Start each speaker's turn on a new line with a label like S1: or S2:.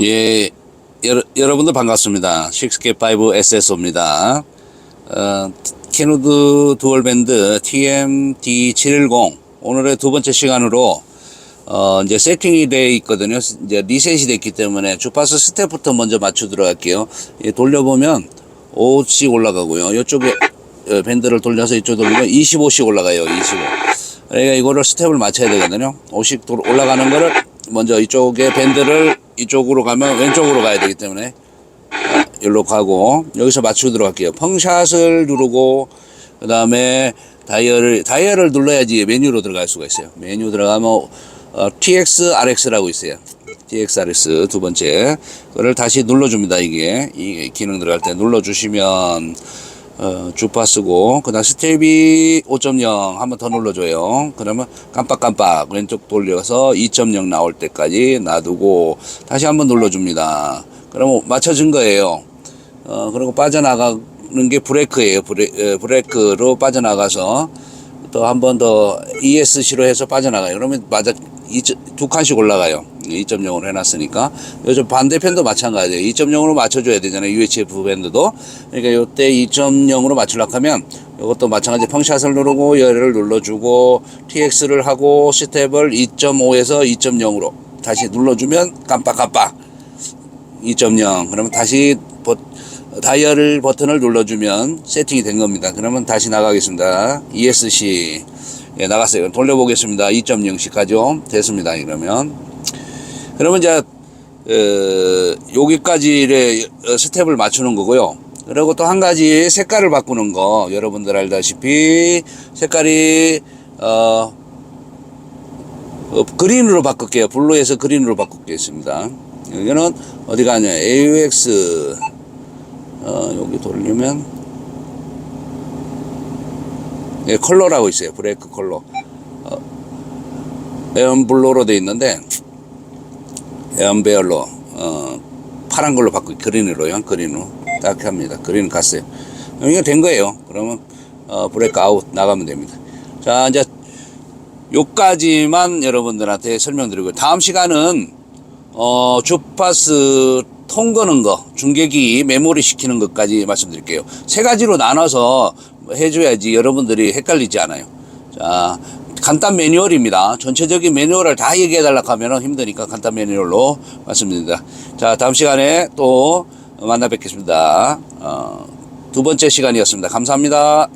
S1: 예, 여러, 여러 분들 반갑습니다. 6K5 SSO입니다. 어, 캐노드 두얼 밴드 TMD710 오늘의 두 번째 시간으로 어, 이제 세팅이 돼 있거든요. 이제 리셋이 됐기 때문에 주파수 스텝부터 먼저 맞춰 들어갈게요. 예, 돌려보면 5씩 올라가고요. 이쪽에 어, 밴드를 돌려서 이쪽 돌리면 25씩 올라가요. 25. 그러니까 이거를 스텝을 맞춰야 되거든요. 5씩 돌- 올라가는 거를 먼저 이쪽에 밴드를 이쪽으로 가면 왼쪽으로 가야 되기 때문에 여기로 가고 여기서 맞추도록 할게요. 펑샷을 누르고 그 다음에 다이얼을 다이얼을 눌러야지 메뉴로 들어갈 수가 있어요. 메뉴 들어가면 어, TX RX라고 있어요. TX RX 두 번째 그걸 다시 눌러줍니다. 이게 이 기능 들어갈 때 눌러주시면 어, 주파수고 그다음 스텝이 5.0 한번 더 눌러줘요. 그러면 깜빡깜빡 왼쪽 돌려서 2.0 나올 때까지 놔두고 다시 한번 눌러줍니다. 그러면 맞춰진 거예요. 어, 그리고 빠져나가는 게 브레이크예요. 브레, 에, 브레이크로 빠져나가서 또 한 번 더 ESC로 해서 빠져나가요. 그러면 맞아 이, 두 칸씩 올라가요. 2.0으로 해놨으니까 요즘 반대편도 마찬가지예요. 2.0으로 맞춰줘야 되잖아요. UHF 밴드도 그러니까 요때 2.0으로 맞추려고 하면 이것도 마찬가지 펑샷을 누르고 열을 눌러주고 TX를 하고 스텝을 2.5에서 2.0으로 다시 눌러주면 깜빡깜빡 2.0 그러면 다시 버, 다이얼 버튼을 눌러주면 세팅이 된 겁니다. 그러면 다시 나가겠습니다. ESC 예, 나갔어요. 돌려보겠습니다. 2.0씩 가죠. 됐습니다. 이러면 그러면 이제 어, 여기까지의 어, 스텝을 맞추는 거고요. 그리고 또 한 가지 색깔을 바꾸는 거 여러분들 알다시피 색깔이 어, 어, 그린으로 바꿀게요. 블루에서 그린으로 바꾸겠습니다. 여기는 어디 가냐? AUX 어, 여기 돌리면 예, 컬러라고 있어요. 브레이크 컬러. 어, 에언 블루로 돼 있는데 에언 베어로 어, 파란 걸로 바꾸 그린으로요. 그린으로 딱 합니다. 그린 갔어요. 이게 된 거예요. 그러면 어, 브레이크 아웃 나가면 됩니다. 자 이제 요까지만 여러분들한테 설명드리고 다음 시간은 어 주파수 통거는 거 중계기 메모리 시키는 것까지 말씀드릴게요 세 가지로 나눠서 해줘야지 여러분들이 헷갈리지 않아요 자 간단 매뉴얼입니다. 전체적인 매뉴얼을 다 얘기해 달라고 하면 힘드니까 간단 매뉴얼로 말씀드립니다. 자 다음 시간에 또 만나 뵙겠습니다. 어, 두 번째 시간이었습니다. 감사합니다